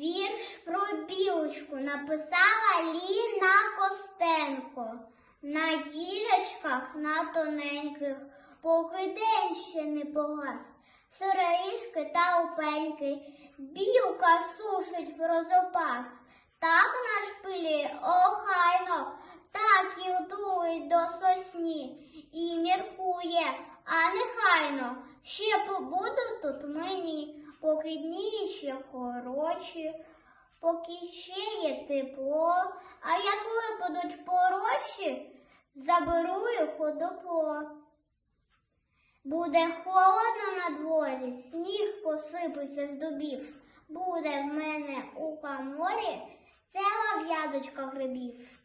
Вірш про білочку написала Ліна Костенко. На гілячках на тоненьких, поки день ще не погас. Сироїшки та упеньки, білка сушить про запас. Так на шпилі охайно, так і вдують до сосні. І міркує, а нехайно, ще побуду тут мені, поки дні ще хороші, поки ще є тепло, а як випадуть порожчі, заберу їх дупло. Буде холодно на дворі, сніг посипеться з дубів. Буде в мене у каморі ціла в'язочка грибів.